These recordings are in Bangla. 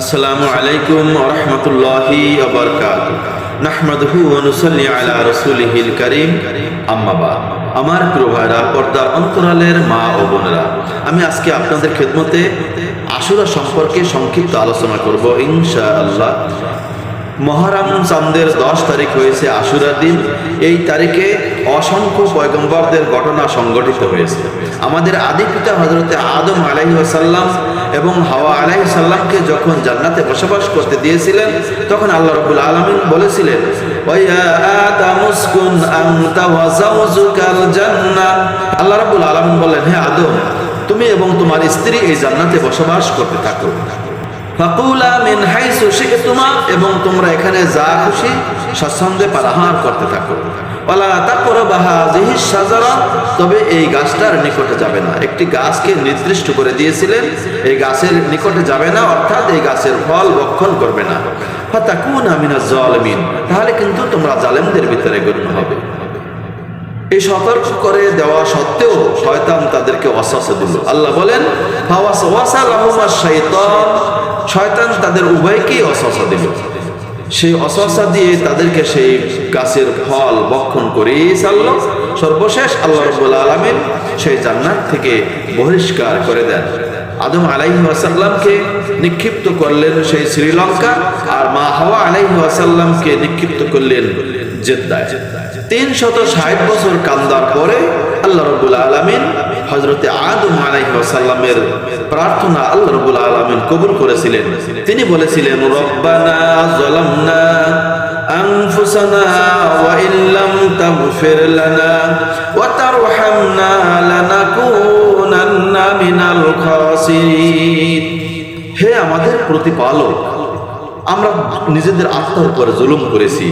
আসসালামু আলাইকুম রহমতুল্লাহি নাহমাদহু অনুসল্লি আলা রসুলিহিল করিম। আম্মাবা আমার প্রিয় ভাইরা পর্দার অন্তরালের মা ও বোনেরা, আমি আজকে আপনাদের খেদমতে আশুরা সম্পর্কে সংক্ষিপ্ত আলোচনা করব ইনশা আল্লাহ মহারাম চান্দের দশ তারিখ হয়েছে আশুরার দিন। এই তারিখে অসংখ্য পয়গম্বরদের ঘটনা সংগঠিত হয়েছে। আমাদের আদি পিতা হজরতে আদম আলাহি সাল্লাম এবং হাওয়া আলাই সাল্লামকে যখন জান্নাতে বসবাস করতে দিয়েছিলেন, তখন আল্লাহ রবুল আলমিন বলেছিলেন, "ওয়া আদাম উসকুন আনতা ওয়া আল্লাহ রবুল আলমিন বললেন, হে আদম, তুমি এবং তোমার স্ত্রী এই জান্নাতে বসবাস করতে থাকো। এবং তোমরা এখানে যা খুশি স্বাচ্ছন্দ্যে পারাহার করতে থাকো। তবে এই গাছটার নিকটে যাবে না। একটি গাছকে নির্দিষ্ট করে দিয়েছিলেন, এই গাছের নিকটে যাবে না, অর্থাৎ এই গাছের ফল ভক্ষণ করবে না। ফাতাকুনা মিনাজ জালিমিন, তাহলে কিন্তু তোমরা জালেমদের ভিতরে গণ্য হবে। এই সতর্ক করে দেওয়া সত্ত্বেও শয়তান তাদেরকে ওয়াসওয়াসা দিল। আল্লাহ বলেন শয়তান তাদের উভয়কেই ওয়াসওয়াসা দিল। সেই অসওয়াসা দিয়ে তাদেরকে সেই গাছের ফল বক্ষণ করেই চালল সর্বশেষ আল্লাহ রব্বুল আলামিন সেই জান্নাত থেকে বহিষ্কার করে দেন। আদম আলাইহি ওয়াসাল্লামকে নিক্ষিপ্ত করলেন সেই শ্রীলঙ্কা আর মা হাওয়া আলাইহি ওয়াসাল্লামকে নিক্ষিপ্ত করলেন জেদ্দায়। তিন শত ষাট বছর কান্দার পরে আল্লাহ রবুল আলমিন হজরতে আদম আলাইসাল্লামের প্রার্থনা আল্লাহ রবুল আলমিন কবুল করেছিলেন তিনি বলেছিলেন রব্বানা জলামনা أنفسنا وإن لم تغفر لنا وترحمنا لنكونن من الخاسرين হে আমাদের প্রতিপালক আমরা নিজেদের আত্মার উপরে জুলুম করেছি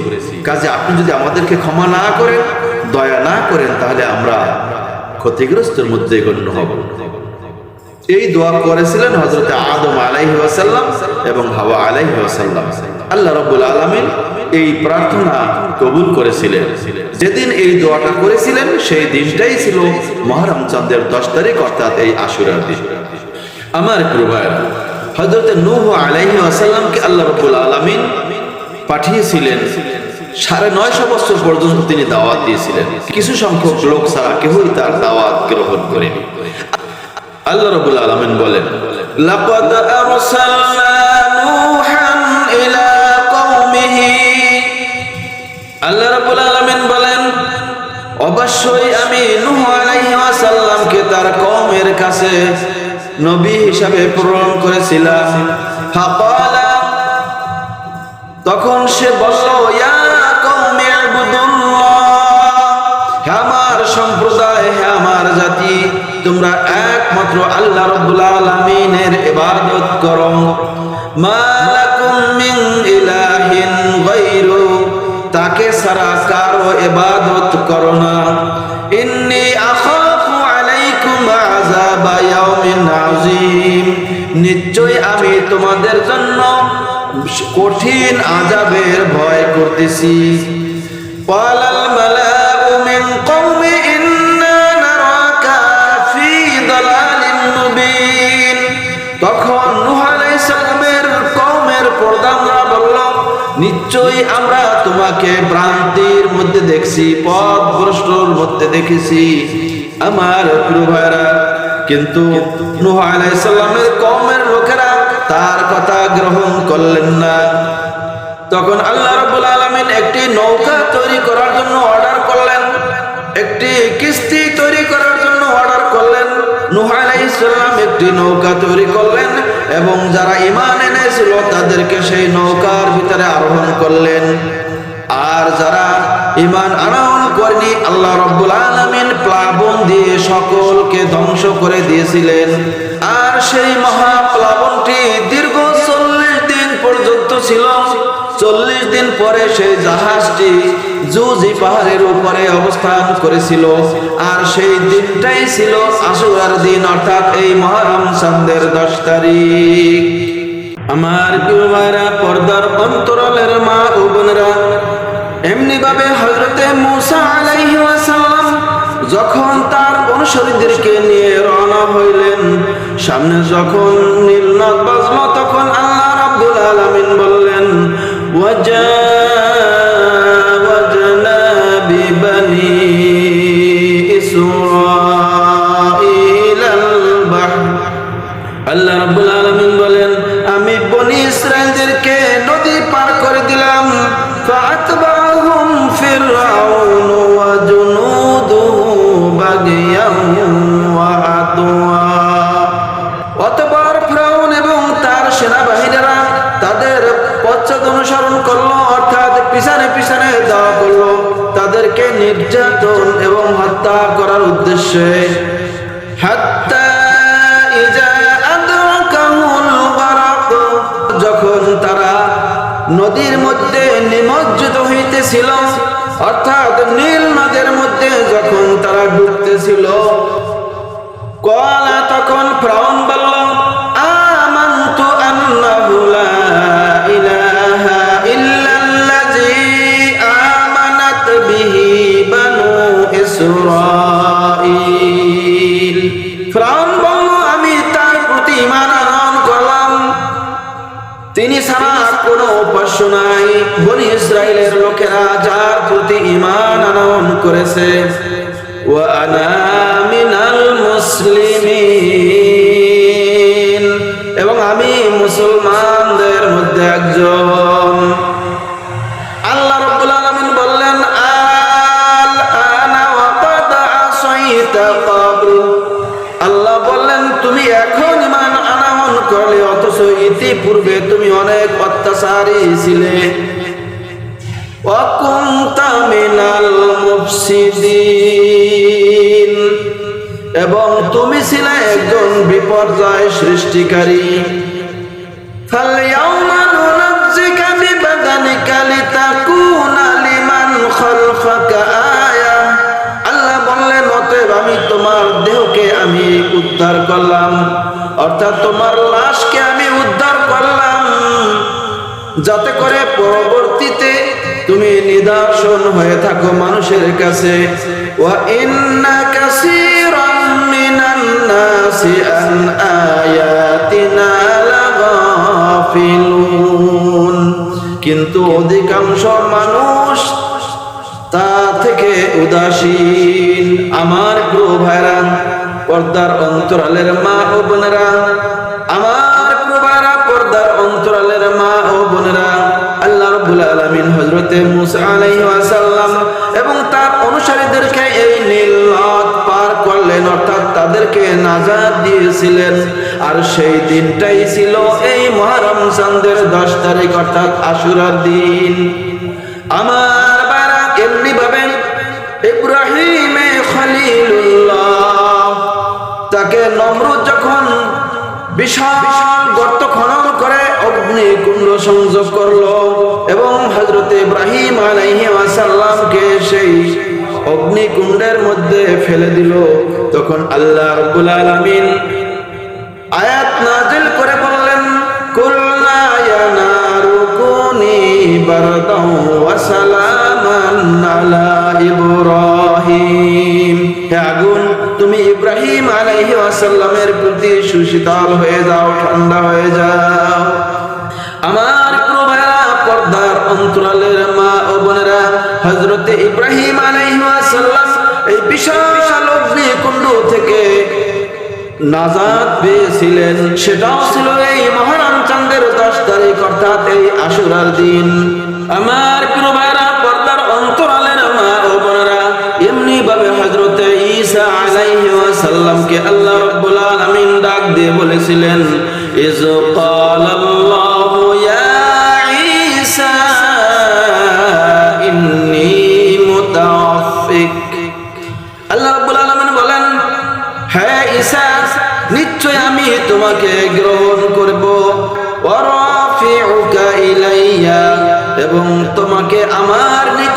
কাজে আপনি যদি আমাদেরকে ক্ষমা না করেন দয়া না করেন তাহলে আমরা ক্ষতিগ্রস্তের মধ্যে গণ্য হব। এই দোয়া করেছিলেন হজরত আদম আলাইহি এবং হাওয়া আলাইহি আল্লাহ রাব্বুল আলামিন এই প্রার্থনা কবুল করেছিলেন। যেদিন এই দোয়াটা করেছিলেন, সেই দিনটাই ছিল মহরম চন্দ্রের দশ তারিখ, অর্থাৎ এই আশুরার দিন। আমার প্রিয় ভাইরা হজরত নূহ আলাইহি আসাল্লামকে আল্লাহ রব্বুল আলমিন পাঠিয়েছিলেন সাড়ে নয়শো বছর পর্যন্ত তিনি দাওয়াত দিয়েছিলেন। কিছু সংখ্যক লোক ছাড়া কেউই তার দাওয়াত গ্রহণ করেনি। আল্লাহ রব্বুল আলমিন বলেন আল্লাহ বলেন, অবশ্যই আমি নূহ আলাইহি ওয়াসাল্লামকে তার কওমের কাছে নবী হিসাবে প্রেরণ করেছিলাম। তখন সে বলল একমাত্র আল্লাহ রাব্বুল আলামিনের ইবাদত করো। মা লাকুম মিন ইলাহিন গায়রু, তাকে ছাড়া কারও ইবাদত করো না। ইন্নী আখাফু আলাইকুম আযাবা ইয়াউমিন আযীম নিশ্চয় আমি তোমাদের জন্য কঠিন আযাবের ভয় করতেছি। পালাল মালাউ নিশ্চয়ই আমরা তোমাকে ভ্রান্তির মধ্যে দেখছি পথ ভ্রষ্টর মধ্যে দেখেছি। আমার প্রিয় ভাইরা কিন্তু নূহ আলাইহিস সালামের কওমের লোকেরা তার কথা গ্রহণ করলেন না। তখন আল্লাহ রাব্বুল আলামিন একটি নৌকা তৈরি করার জন্য অর্ডার করলেন, একটি কিস্তি তৈরি করার জন্য অর্ডার করলেন। নূহ আলাইহিস একটি নৌকা তৈরি করলেন এবং যারা ইমান এনেছিল, তাদেরকে সেই নৌকার ভিতরে আরোহণ করলেন। আর যারা ইমান আরোহণ করেনি, আল্লাহ রব্বুল আলমিন প্লাবন দিয়ে সকলকে ধ্বংস করে দিয়েছিলেন। আর সেই মহাপ্লাবনটি দীর্ঘ চল্লিশ দিন পর্যন্ত ছিল। চল্লিশ দিন পরে সেই জাহাজটি জুজি পাহাড়ের উপরে অবস্থান করেছিল। আর সেই দিনটাই ছিল আশুরার দিন, অর্থাৎ এই মহরম চান্দের দশ তারিখ। আমার প্রিয় পর্দার অন্তরালের মা ও বোনেরা এমনি ভাবে হজরতে মুসা আলাইহি ওয়াসাল্লাম যখন তার অনুসারীদেরকে নিয়ে রওনা হইলেন, সামনে যখন নীলনদ বাজলো তখন আল্লাহ রাব্বুল আলামিন ওয়াজাওয়াজনা বিবানি ইসরাঈল আল্লাহ রাব্বুল আলামিন বলেন, আমি বনি ইসরাইলদেরকে নদী পার করে দিলাম। ফাআতবাহুম ফিরআউন ওয়া জুনুদুহু বাগিয়াম পশ্চাৎ অনুসরণ করল, অর্থাৎ পিছনে পিছনে দেওয়া করল, তাদেরকে নির্যাতন এবং হত্যা করার উদ্দেশ্যে। যখন তারা নদীর মধ্যে নিমজ্জিত হইতেছিল, অর্থাৎ নীল নদের মধ্যে যখন তারা ডুবতেছিল, কলা তখন ফ্রাউন বলল বনি ইসরায়েলের লোকেরা যার প্রতি ঈমান আনয়ন করেছে। ওয়ানা মিনাল মুসলিমিন। এবং আমি মুসলমানদের মধ্যে একজন। আল্লাহ রাব্বুল আলামিন বললেন, আল আনা ওয়া কাদ আসাইতা ক্বাবল আল্লাহ বললেন, তুমি এখন ইমান আনামন করলে, অথচ ইতিপূর্বে তুমি অনেক অত্যাচারী ছিলে। মুফসিদিন। এবং তুমি ছিলে একজন বিপর্যয় সৃষ্টিকারী। ফালিয়াউমা নুনাজ্জিকা বিবাদানিকা লিতাকুনা আয়া। আল্লাহ বললেন, অতএব আমি তোমার দেহকে আমি উদ্ধার করলাম। অর্থাৎ তোমার লাশকে আমি উদ্ধার করলাম। যাতে করে পরবর্তীতে তুমি নিদর্শন হয়ে থাকো মানুষের কাছে। কিন্তু অধিকাংশ মানুষ তা থেকে উদাসীন। আমার প্রিয় ভাইরা, পর্দার অন্তরালের মা ও বোনেরা, আমার প্রিয় ভাইরা, পর্দার অন্তরালের মা ও বোনেরা আলামিন হযরতে মুসা এবং তার অনুসারীদেরকে এই নীল পার করলেন, অর্থাৎ তাদেরকে নাজাত দিয়েছিলেন। আর সেই দিনটাই ছিল এই মহরম দশ তারিখ, অর্থাৎ আশুরার দিন। আমার বারা এমনি ভাবে ইব্রাহিমে খলিলুল্লাহ, তাকে নমরুদ যখন বিশাল গর্ত খনন করে অগ্নি কুণ্ড সংযোগ করল এবং হজরত ইব্রাহিম আলাইহি ওয়াসাল্লামকে সেই অগ্নিকুণ্ডের মধ্যে ফেলে দিল। তখন আল্লাহ রাব্বুল আলামিন আয়াত নাজিল করে বললেন কুল্লা ইয়া নারু কুনি বারদাও আলা ইব্রাহিম। ইব্রাহিম আলাইহি ওয়াসাল্লামের প্রতি সুশীতল হয়ে যাও, ঠান্ডা হয়ে যাও। আমার প্রভারা পর্দার অন্তরালের মা ও বোনেরা হজরতে ইব্রাহিম আলাইহি ওয়াসাল্লাম এই বিশাল অগ্নিকুণ্ড থেকে নাজাদ পেয়েছিলেন। সেটাও ছিল এই মহারাম চন্দ্রের দশ তারিখ, অর্থাৎ এই আশুরার দিন। আমার প্রিয় ওয়াসাল্লামকে আল্লাহ রাব্বুল আলামিন ডাক দিয়ে বলেছিলেন ইজ ক্বালাল্লাহু ইয়া ঈসা, ইন্নী মুতাওয়াফিক। আল্লাহ রাব্বুল আলামিন বলেন হ্যাঁ ঈসা, নিশ্চয় আমি তোমাকে গ্রহণ করব। ওয়ারাফিউকা ইলাইয়া, এবং তোমাকে আমার নিকট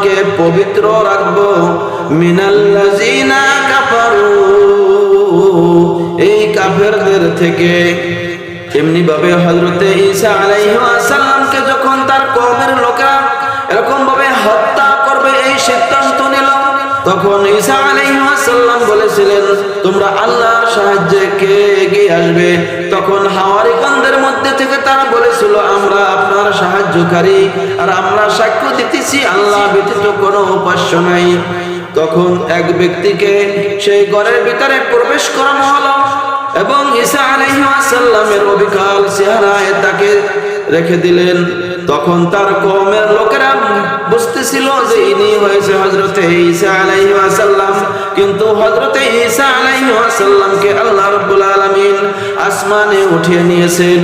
তোমাকে পবিত্র রাখব। এই কাফেরদের থেকে এমনি ভাবে হযরতে ঈসা আলাইহিস যখন তার কওমের এরকম ভাবে হত্যা করবে, এই সিদ্ধান্ত নিল, তখন ঈসা বলেছিলেন, তোমরা আল্লাহর সাহায্যে কে এগিয়ে আসবে? তখন হাওয়ারিগণদের মধ্যে থেকে তারা বলেছিল, আমরা আপনার সাহায্যকারী আর আমরা সাক্ষ্য দিতেছি, আল্লাহ ব্যতীত কোনো উপাস্য নাই। তখন এক ব্যক্তিকে সেই ঘরের ভিতরে প্রবেশ করানো হলো এবং ঈসা আলাইহিসসালামের অবিকাল চেহারায় তাকে রেখে দিলেন। তখন তার কওমের লোকেরা বুঝতেছিল যে ইনি হয়েছে হযরতে ঈসা আলাইহিসসালাম কিন্তু হযরতে ঈসা আলাইহিসসালামকে আল্লাহ রাব্বুল আলামিন আসমানে উঠিয়ে নিয়েছেন।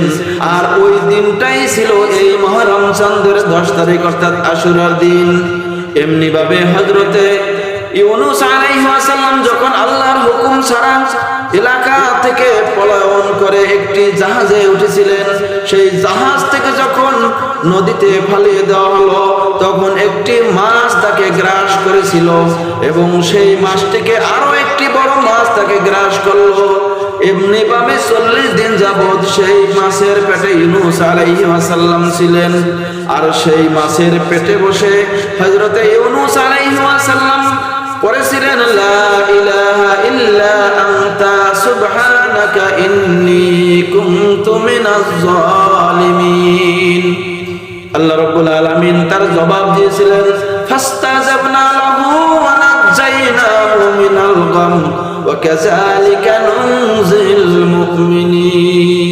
আর ওই দিনটাই ছিল এই মুহররম চন্দ্রের 10 তারিখ, অর্থাৎ আশুরার দিন। এমনি ভাবে হযরতে ইউনুস আলাইহিসসালাম যখন আল্লাহর হুকুম ছাড়া এলাকা থেকে পলায়ন করে একটি জাহাজে উঠেছিলেন। সেই জাহাজ থেকে যখন নদীতে ফালিয়ে দেওয়া হলো, তখন একটি মাছ তাকে গ্রাস করেছিল এবং সেই মাছটিকে আরও একটি বড় মাছ তাকে গ্রাস করল। এমনি ভাবে চল্লিশ দিন যাবৎ সেই মাছের পেটে ইউনুস আলাইহি ওয়াসাল্লাম ছিলেন। আর সেই মাছের পেটে বসে হযরতে ইউনুস আলাইহি ওয়াসাল্লাম পড়েছিলেন, লা ইলাহা ইল্লা আনতা সুবহানাকা আল্লাহ রাব্বুল আলামিন তার জবাব দিয়েছিলেন, ফাস্তাজাবনা লাহু ওয়া নাজাইনাহু মিনাল গাম ওয়া কাযালিকা নুনজিল মুমিনিন।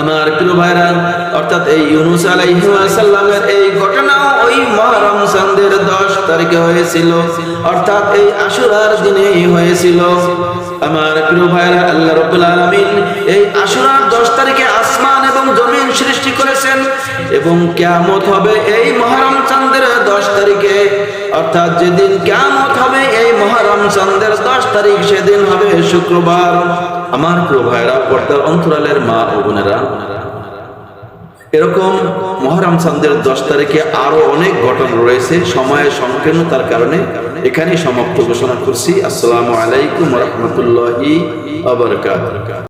আমার প্রিয় ভাইরা, অর্থাৎ এই ইউনুস আলাইহিস সালামের এই ঘটনা ওই মুহররম চন্দ্রের 10 তারিখে হয়েছিল। অর্থাৎ এই আশুরার দিনেই হয়েছিল। আমার প্রিয় ভাইরা আল্লাহ রাব্বুল আলামিন এই আশুরার 10 তারিখে আসমান এবং জমিন সৃষ্টি করেছেন এবং কিয়ামত হবে এই মুহররম চন্দ্রের 10 তারিখে। অর্থাৎ যেদিন কিয়ামত হবে, এই মুহররম চন্দ্রের 10 তারিখ সেদিন হবে শুক্রবার। আমার প্রিয় ভাইরা পর্দার অন্তরালের মা ও বোনেরা এরকম মহরম চান্দের দশ তারিখে আরও অনেক ঘটনা রয়েছে। সময়ের সংকীর্ণতার কারণে এখানেই সমাপ্ত ঘোষণা করছি। আসসালামু আলাইকুম রহমতুল্লাহ